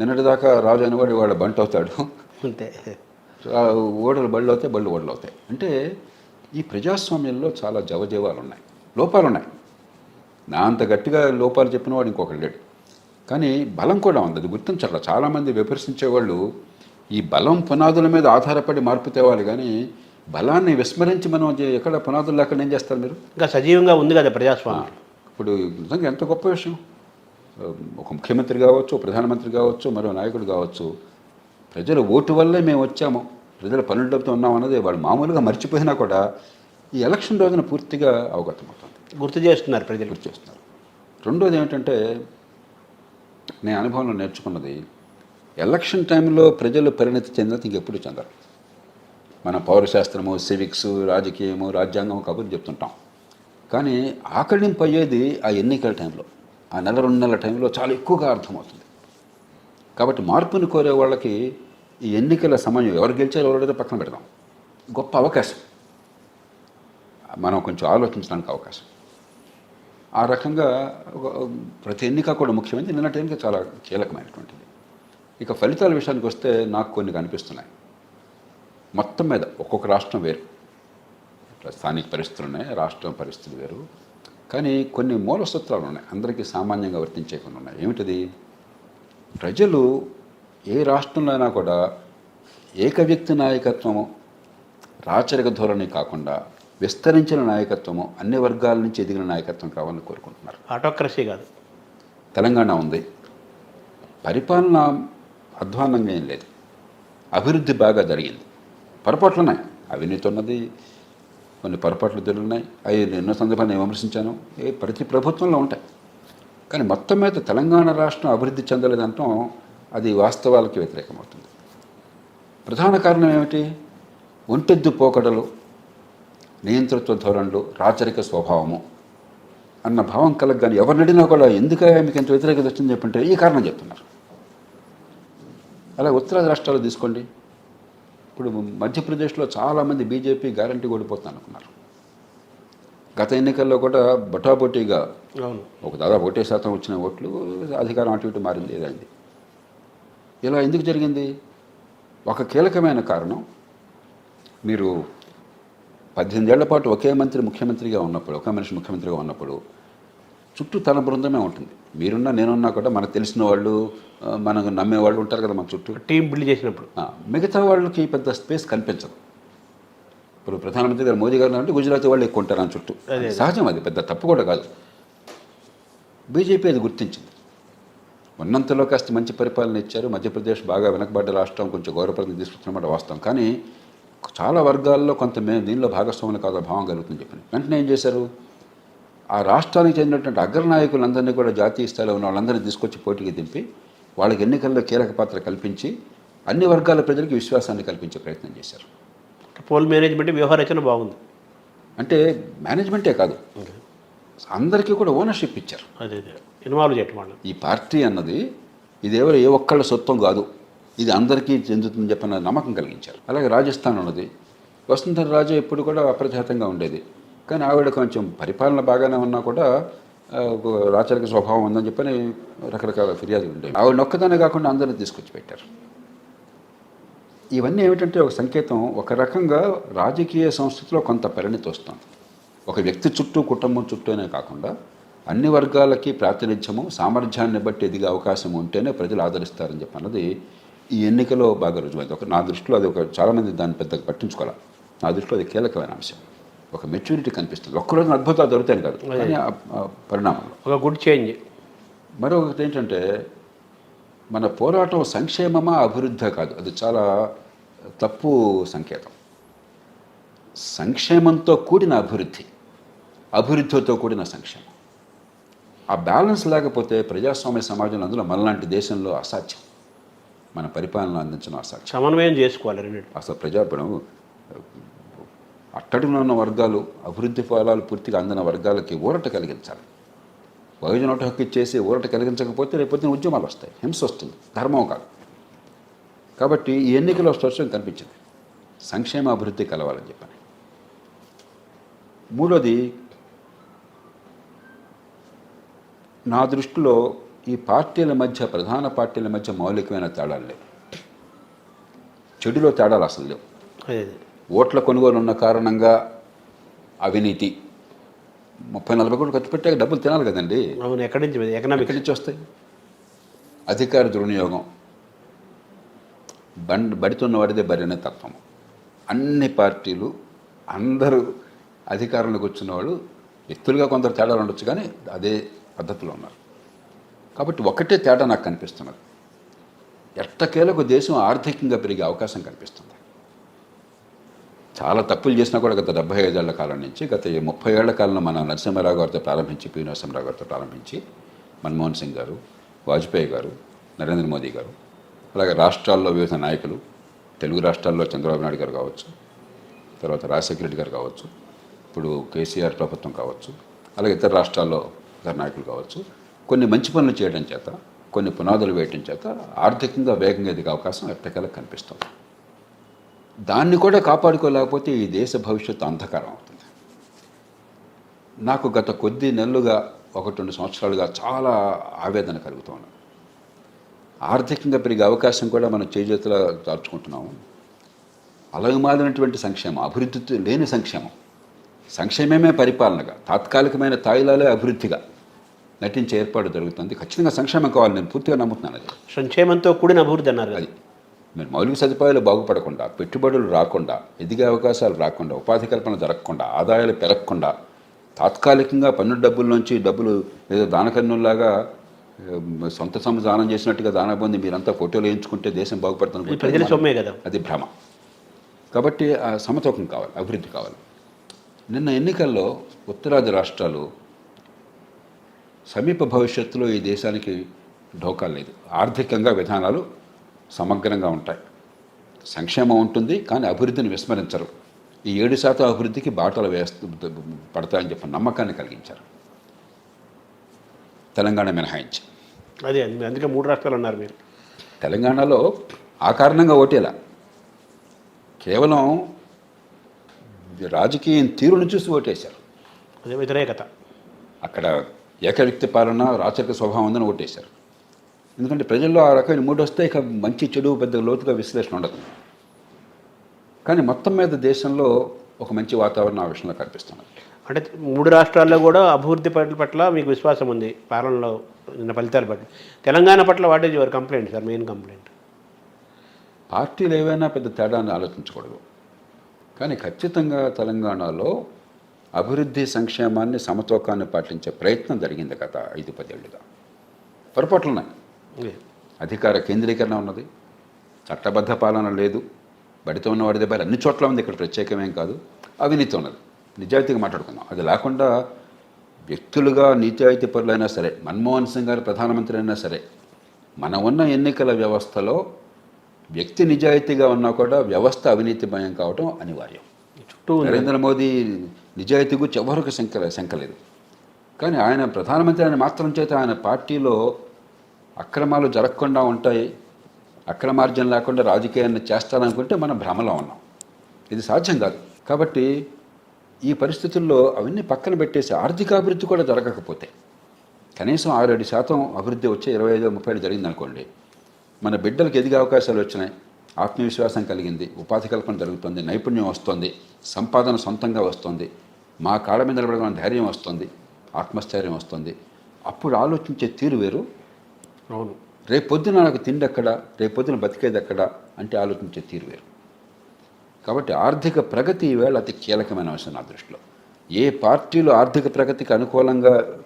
నిన్నటిదాకా రాజు అనేవాడు వాడు బంట అవుతాడు అంతే ఓడలు బళ్ళు అవుతాయి బళ్ళు ఓడలు అవుతాయి. అంటే ఈ ప్రజాస్వామ్యంలో చాలా జవజీవాలు ఉన్నాయి లోపాలు ఉన్నాయి నా అంత గట్టిగా లోపాలు చెప్పిన వాడు ఇంకొకడు లేడు. కానీ బలం కూడా ఉంది అది గుర్తించాలి చాలామంది విమర్శించేవాళ్ళు ఈ బలం పునాదుల మీద ఆధారపడి మార్పు తేవాలి కానీ బలాన్ని విస్మరించి మనం ఎక్కడ పునాదులు లేకుండా ఏం చేస్తారు మీరు? ఇంకా సజీవంగా ఉంది కదా ప్రజాస్వామ్యం. ఇప్పుడు నిజంగా ఎంత గొప్ప విషయం. ఒక ముఖ్యమంత్రి కావచ్చు ప్రధానమంత్రి కావచ్చు మరో నాయకుడు కావచ్చు ప్రజల ఓటు వల్లే మేము వచ్చాము. ప్రజల పనులతో ఉన్నాం అన్నది వాళ్ళు మామూలుగా మర్చిపోయినా కూడా ఈ ఎలక్షన్ రోజున పూర్తిగా అవగతమవుతుంది గుర్తు చేస్తున్నారు ప్రజలు. గుర్తు చేస్తున్నారు. రెండోది ఏమిటంటే నేను అనుభవంలో నేర్చుకున్నది ఎలక్షన్ టైంలో ప్రజలు పరిణతి చెందినది ఇంకెప్పుడు చెందరు. మన పౌరశాస్త్రము సివిక్స్ రాజకీయము రాజ్యాంగం కబుర్లు చెప్తుంటాం. కానీ ఆకళింపు అయ్యేది ఆ ఎన్నికల టైంలో. ఆ నెల రెండు నెలల టైంలో చాలా ఎక్కువగా అర్థమవుతుంది. కాబట్టి మార్పుని కోరే వాళ్ళకి ఈ ఎన్నికల సమయం ఎవరు గెలిచారో ఎవరైతే పక్కన పెడదాం. గొప్ప అవకాశం. మనం కొంచెం ఆలోచించడానికి అవకాశం. ఆ రకంగా ప్రతి ఎన్నిక కూడా ముఖ్యమైనది. నిన్నటి ఎన్నిక చాలా కీలకమైనటువంటిది. ఇక ఫలితాల విషయానికి వస్తే నాకు కొన్ని కనిపిస్తున్నాయి. మొత్తం మీద ఒక్కొక్క రాష్ట్రం వేరు. స్థానిక పరిస్థితులు ఉన్నాయి రాష్ట్రం పరిస్థితులు వేరు. కానీ కొన్ని మూల సూత్రాలు ఉన్నాయి. అందరికీ సామాన్యంగా వర్తించే కొన్ని ఉన్నాయి. ఏమిటది? ప్రజలు ఏ రాష్ట్రంలో అయినా కూడా ఏక వ్యక్తి నాయకత్వము రాచరిక ధోరణి కాకుండా విస్తరించిన నాయకత్వము అన్ని వర్గాల నుంచి ఎదిగిన నాయకత్వం కావాలని కోరుకుంటున్నారు. ఆటోక్రసీ కాదు. తెలంగాణ ఉంది. పరిపాలన అధ్వాన్నంగా ఏం లేదు. అభివృద్ధి బాగా జరిగింది. పొరపాట్లు ఉన్నాయి అవినీతి ఉన్నది కొన్ని పొరపాట్లు జరుగున్నాయి అవి ఎన్నో సందర్భాన్ని విమర్శించాను. ఏ ప్రతి ప్రభుత్వంలో ఉంటాయి. కానీ మొత్తం మీద తెలంగాణ రాష్ట్రం అభివృద్ధి చెందలేదంటాం అది వాస్తవాలకి వ్యతిరేకమవుతుంది. ప్రధాన కారణం ఏమిటి? ఒంటెద్దు పోకడలు నియంతృత్వ ధోరణులు రాచరిక స్వభావము అన్న భావం కలగగానే ఎవరిని అడిగినా కూడా ఎందుకు మీకు ఎంత వ్యతిరేకత వచ్చింది చెప్పంటే ఈ కారణం చెప్తున్నారు. అలా ఉత్తరాది రాష్ట్రాలు తీసుకోండి. ఇప్పుడు మధ్యప్రదేశ్లో చాలామంది బీజేపీ గ్యారంటీ ఓడిపోతుంది అనుకున్నారు. గత ఎన్నికల్లో కూడా బటాబొటీగా ఒక దాదాపు ఒకటే శాతం వచ్చిన ఓట్లు అధికారం అటు ఇటు మారింది ఏదైంది? ఇలా ఎందుకు జరిగింది? ఒక కీలకమైన కారణం మీరు పద్దెనిమిది ఏళ్ళ పాటు ఒకే మంత్రి ముఖ్యమంత్రిగా ఉన్నప్పుడు ఒకే మనిషి ముఖ్యమంత్రిగా ఉన్నప్పుడు చుట్టూ తన బృందమే ఉంటుంది. మీరున్నా నేనున్నా కూడా మనకు తెలిసిన వాళ్ళు మనకు నమ్మే వాళ్ళు ఉంటారు కదా మన చుట్టూ. టీం బిల్డ్ చేసినప్పుడు. మిగతా వాళ్ళకి పెద్ద స్పేస్ కనిపించదు. ఇప్పుడు ప్రధానమంత్రి గారు మోదీ గారు అంటే గుజరాతీ వాళ్ళు ఎక్కువ ఉంటారు అని చుట్టూ. సహజం అది పెద్ద తప్పు కూడా కాదు. బీజేపీ అది గుర్తించింది. ఉన్నంతలో కాస్త మంచి పరిపాలన ఇచ్చారు. మధ్యప్రదేశ్ బాగా వెనకబడ్డ రాష్ట్రం కొంచెం గౌరవప్రదం తీసుకుంటున్నమాట వాస్తవం. కానీ చాలా వర్గాల్లో కొంత మేము దీనిలో భాగస్వాములు కాదు భావం కలుగుతుంది చెప్పని వెంటనే ఏం చేశారు? ఆ రాష్ట్రానికి చెందినటువంటి అగ్రనాయకులందరినీ కూడా జాతీయ స్థాయిలో ఉన్న వాళ్ళందరినీ తీసుకొచ్చి పోటీకి దింపి వాళ్ళకి ఎన్నికల్లో కీలక పాత్ర కల్పించి అన్ని వర్గాల ప్రజలకు విశ్వాసాన్ని కల్పించే ప్రయత్నం చేశారు. పోల్ మేనేజ్మెంట్ వ్యవహారచన బాగుంది. అంటే మేనేజ్మెంటే కాదు. అందరికీ కూడా ఓనర్షిప్ ఇచ్చారు. అదే అదే. ఇన్వాల్వ్ చేయటం వాళ్ళు. ఈ పార్టీ అన్నది ఇది ఎవరు ఏ ఒక్కళ్ళ సొత్తం కాదు. ఇది అందరికీ చెందుతుందని చెప్పిన నమ్మకం కలిగించారు. అలాగే రాజస్థాన్ ఉన్నది వసుంధర రాజు ఎప్పుడు కూడా అప్రతిహతంగా ఉండేది. కానీ ఆవిడ కొంచెం పరిపాలన బాగానే ఉన్నా కూడా రాచరిక స్వభావం ఉందని చెప్పని రకరకాల ఫిర్యాదులు ఉండేవి ఆవిడ నొక్కదానే కాకుండా అందరిని తీసుకొచ్చి పెట్టారు. ఇవన్నీ ఏమిటంటే ఒక సంకేతం. ఒక రకంగా రాజకీయ సంస్కృతిలో కొంత పరిణితి వస్తుంది. ఒక వ్యక్తి చుట్టూ కుటుంబం చుట్టూనే కాకుండా అన్ని వర్గాలకి ప్రాతినిధ్యము సామర్థ్యాన్ని బట్టి ఎదిగే అవకాశం ఉంటేనే ప్రజలు ఆదరిస్తారని చెప్పి అన్నది ఈ ఎన్నికలో బాగా రుజువైంది. ఒక నా దృష్టిలో అది ఒక చాలామంది దాన్ని పెద్దగా పట్టించుకోవాలి. నా దృష్టిలో అది కీలకమైన అంశం. ఒక మెచ్యూరిటీ కనిపిస్తుంది. ఒక్కరోజు అద్భుతాలు దొరుకుతాయి కాదు కానీ పరిణామంలో ఒక గుడ్ చేంజ్ మరొకటి ఏంటంటే మన పోరాటం సంక్షేమమా అభివృద్ధి కాదు. అది చాలా తప్పు సంకేతం. సంక్షేమంతో కూడిన అభివృద్ధి అభివృద్ధితో కూడిన సంక్షేమం. ఆ బ్యాలెన్స్ లేకపోతే ప్రజాస్వామ్య సమాజంలో అందులో మనలాంటి దేశంలో అసాధ్యం. మన పరిపాలన అందించడం అసాధ్యం. సమన్వయం చేసుకోవాలి అసలు ప్రజాపడం అట్టడిలో ఉన్న వర్గాలు అభివృద్ధి ఫలాలు పూర్తిగా అందిన వర్గాలకి ఊరట కలిగించాలి. బహుజన హక్కు ఇచ్చేసి ఊరట కలిగించకపోతే రేపొద్దున ఉద్యమాలు వస్తాయి హింస వస్తుంది ధర్మం కాదు. కాబట్టి ఈ ఎన్నికలో స్పష్టం కనిపించింది. సంక్షేమ అభివృద్ధి కలవాలని చెప్పాను. మూడోది నా దృష్టిలో ఈ పార్టీల మధ్య ప్రధాన పార్టీల మధ్య మౌలికమైన తేడాలు లేవు. చెడులో తేడాలు అసలు లేవు. ఓట్ల కొనుగోలు ఉన్న కారణంగా అవినీతి. ముప్పై నలభై కోట్లు ఖర్చు పెట్టాక డబ్బులు తినాలి కదండి. అవును ఎక్కడి నుంచి ఎకనామిక్ ఎక్కడి నుంచి వస్తాయి? అధికార దుర్వినియోగం. బండ్ బడితున్న వాడిదే బరినే తత్వం అన్ని పార్టీలు అందరూ అధికారంలోకి వచ్చిన వాళ్ళు వ్యక్తులుగా కొందరు తేడాలు ఉండొచ్చు కానీ అదే పద్ధతిలో ఉన్నారు. కాబట్టి ఒకటే తేడా నాకు కనిపిస్తున్నది. ఎట్టకేలకు దేశం ఆర్థికంగా పెరిగే అవకాశం కనిపిస్తుంది. చాలా తప్పులు చేసినా కూడా గత డెబ్బై ఐదేళ్ళ కాలం నుంచి గత ముప్పై ఏళ్ళ కాలంలో మన నరసింహారావు గారితో ప్రారంభించి పి. నరసింహారావు గారితో ప్రారంభించి మన్మోహన్ సింగ్ గారు వాజ్పేయి గారు నరేంద్ర మోదీ గారు అలాగే రాష్ట్రాల్లో వివిధ నాయకులు తెలుగు రాష్ట్రాల్లో చంద్రబాబు నాయుడు గారు కావచ్చు తర్వాత రాజశేఖర రెడ్డి గారు కావచ్చు ఇప్పుడు కేసీఆర్ ప్రభుత్వం కావచ్చు అలాగే ఇతర రాష్ట్రాల్లో ఇతర నాయకులు కావచ్చు కొన్ని మంచి పనులు చేయడం చేత కొన్ని పునాదులు వేయడం చేత ఆర్థికంగా వేగంగా ఎదిగే అవకాశం ఎట్టకేలకు కనిపిస్తుంది. దాన్ని కూడా కాపాడుకోలేకపోతే ఈ దేశ భవిష్యత్తు అంధకారం అవుతుంది. నాకు గత కొద్ది నెలలుగా ఒకటి రెండు సంవత్సరాలుగా చాలా ఆవేదన కలుగుతోంది ఆర్థికంగా పెరిగే అవకాశం కూడా మనం చేజేతులా దాచుకుంటున్నాము. అలగమాలినటువంటి సంక్షేమం అభివృద్ధి లేని సంక్షేమం. సంక్షేమమే పరిపాలనగా తాత్కాలికమైన తాయిలాలే అభివృద్ధిగా నటించే ఏర్పాటు జరుగుతుంది. ఖచ్చితంగా సంక్షేమం కావాలి నేను పూర్తిగా నమ్ముతున్నాను అది. సంక్షేమంతో కూడిన అభివృద్ధి అన్నారు అది. మీరు మౌలిక సదుపాయాలు బాగుపడకుండా పెట్టుబడులు రాకుండా ఎదిగే అవకాశాలు రాకుండా ఉపాధి కల్పన జరగకుండా ఆదాయాలు పెరగకుండా తాత్కాలికంగా పన్ను డబ్బుల నుంచి డబ్బులు ఏదో దానకన్నుల్లాగా సొంత సొమ్ము దానం చేసినట్టుగా దాన పొంది మీరంతా ఫోటోలు వేయించుకుంటే దేశం బాగుపడుతుంది కదా. అది భ్రమ. కాబట్టి ఆ సమతూకం కావాలి అభివృద్ధి కావాలి. నిన్న ఎన్నికల్లో ఉత్తరాది రాష్ట్రాలు సమీప భవిష్యత్తులో ఈ దేశానికి ఢోకా లేదు. ఆర్థికంగా విధానాలు సమగ్రంగా ఉంటాయి. సంక్షేమం ఉంటుంది కానీ అభివృద్ధిని విస్మరించరు. ఈ ఏడు శాతం అభివృద్ధికి బాటలు వేస్తూ పడతాయని చెప్పి నమ్మకాన్ని కలిగించారు. తెలంగాణ మినహాయించి. అదే అది అందుకే మూడు రాష్ట్రాలు అన్నారు మీరు. తెలంగాణలో ఆ కారణంగా ఓటేలా. కేవలం రాజకీయం తీరును చూసి ఓటేశారు. అదే వ్యతిరేకత. అక్కడ ఏకవ్యక్తి పాలన రాచరిక స్వభావం ఉందని ఓటేశారు. ఎందుకంటే ప్రజల్లో ఆ రకమైన మూడు వస్తే ఇక మంచి చెడు పెద్ద లోతుగా విశ్లేషణ ఉండదు. కానీ మొత్తం మీద దేశంలో ఒక మంచి వాతావరణం ఆ విషయంలో కనిపిస్తున్నది అంటే మూడు రాష్ట్రాల్లో కూడా అభివృద్ధి పట్ల పట్ల మీకు విశ్వాసం ఉంది. పాలనలో నిన్న ఫలితాల పట్ల తెలంగాణ పట్ల what is your complaint sir main complaint. పార్టీలు ఏవైనా పెద్ద తేడాన్ని ఆలోచించకూడదు. కానీ ఖచ్చితంగా తెలంగాణలో అభివృద్ధి సంక్షేమాన్ని సమతూకాన్ని పాటించే ప్రయత్నం జరిగింది గత ఐదు పదేళ్ళుగా పొరపాట్లు ఉన్నాయి అధికార కేంద్రీకరణ ఉన్నది. చట్టబద్ధ పాలన లేదు. బడితో ఉన్న వాడి దగ్గర అన్ని చోట్ల ఉంది. ఇక్కడ ప్రత్యేకమేం కాదు. అవినీతి ఉన్నది. నిజాయితీగా మాట్లాడుకుందాం. అది లేకుండా వ్యక్తులుగా నీతియాయితీ పరులైనా సరే మన్మోహన్ సింగ్ గారు ప్రధానమంత్రి అయినా సరే మన ఉన్న ఎన్నికల వ్యవస్థలో వ్యక్తి నిజాయితీగా ఉన్నా కూడా వ్యవస్థ అవినీతిమయం కావడం అనివార్యం. చుట్టూ. నరేంద్ర మోదీ నిజాయితీ గురించి ఎవరికి శంక శంకలేదు కానీ ఆయన ప్రధానమంత్రి ఆయన మాత్రం చేత ఆయన పార్టీలో అక్రమాలు జరగకుండా ఉంటాయి. అక్రమార్జన లేకుండా రాజకీయాన్ని చేస్తారనుకుంటే మనం భ్రమలో ఉన్నాం. ఇది సాధ్యం కాదు. కాబట్టి ఈ పరిస్థితుల్లో అవన్నీ పక్కన పెట్టేసి ఆర్థిక అభివృద్ధి కూడా జరగకపోతే కనీసం ఆరు ఏడు శాతం అభివృద్ధి వచ్చే ఇరవై ఐదు ముప్పై ఏడు జరిగింది అనుకోండి మన బిడ్డలకు ఎదిగే అవకాశాలు వచ్చినాయి. ఆత్మవిశ్వాసం కలిగింది. ఉపాధి కల్పన జరుగుతుంది. నైపుణ్యం వస్తుంది. సంపాదన సొంతంగా వస్తుంది. మా కాళ్ళ మీద నిలబడగల ధైర్యం వస్తుంది. ఆత్మస్థైర్యం వస్తుంది. అప్పుడు ఆలోచించే తీరు వేరు. అవును. రేపొద్దున నాకు తిండి ఎక్కడ రేపొద్దున బతికేది ఎక్కడ అంటే ఆలోచించే తీరు వేరు. కాబట్టి ఆర్థిక ప్రగతి ఈవేళ అతి కీలకమైన అంశం నా దృష్టిలో. ఏ పార్టీలు ఆర్థిక ప్రగతికి అనుకూలంగా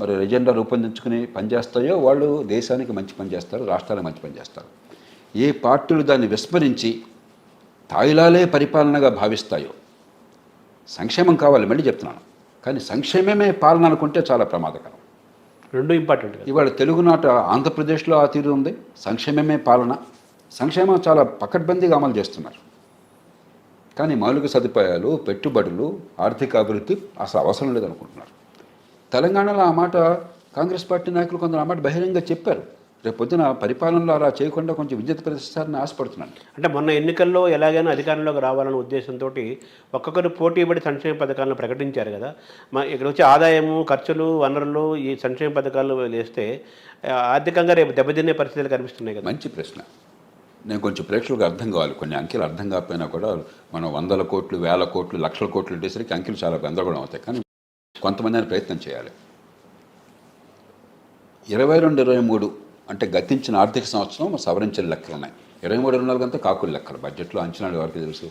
మరి ఎజెండా రూపొందించుకుని పనిచేస్తాయో వాళ్ళు దేశానికి మంచి పని చేస్తారు రాష్ట్రాలకు మంచి పని చేస్తారు. ఏ పార్టీలు దాన్ని విస్మరించి తాయిలాలే పరిపాలనగా భావిస్తాయో సంక్షేమం కావాలి మళ్ళీ చెప్తున్నాను. కానీ సంక్షేమమే పాలన అనుకుంటే చాలా ప్రమాదకరం. రెండు ఇంపార్టెంట్ ఇవాళ ఇవాళ తెలుగునాట ఆంధ్రప్రదేశ్లో ఆ తీరు ఉంది. సంక్షేమమే పాలన. సంక్షేమం చాలా పకడ్బందీగా అమలు చేస్తున్నారు. కానీ మౌలిక సదుపాయాలు పెట్టుబడులు ఆర్థిక అభివృద్ధి అసలు అవసరం లేదనుకుంటున్నారు. తెలంగాణలో ఆ మాట కాంగ్రెస్ పార్టీ నాయకులు కొందరు ఆ మాట బహిరంగ చెప్పారు. రేపు పొద్దున పరిపాలనలో అలా చేయకుండా కొంచెం విద్యుత్ ప్రతిష్టారని ఆశపడుతున్నాను. అంటే మొన్న ఎన్నికల్లో ఎలాగైనా అధికారంలోకి రావాలనే ఉద్దేశంతో ఒక్కొక్కరు పోటీ పడి సంక్షేమ పథకాలను ప్రకటించారు కదా. మా ఇక్కడ వచ్చే ఆదాయము ఖర్చులు వనరులు ఈ సంక్షేమ పథకాలు వేస్తే ఆర్థికంగా రేపు దెబ్బతినే పరిస్థితులు కనిపిస్తున్నాయి కదా. మంచి ప్రశ్న. నేను కొంచెం ప్రేక్షకులకు అర్థం కావాలి. కొన్ని అంకెలు అర్థం కాకపోయినా కూడా మనం వందల కోట్లు వేల కోట్లు లక్షల కోట్లు ఉండేసరికి అంకెలు చాలా గందరగోళం అవుతాయి. కానీ కొంతమంది ప్రయత్నం చేయాలి. ఇరవై రెండు ఇరవై మూడు అంటే గతించిన ఆర్థిక సంవత్సరం సవరించిన లెక్కలు ఉన్నాయి ఇరవై మూడు ఇరవై నాలుగు అంతా కాకుల లెక్కలు. బడ్జెట్లో అంచనాలు ఎవరికి తెలుసు?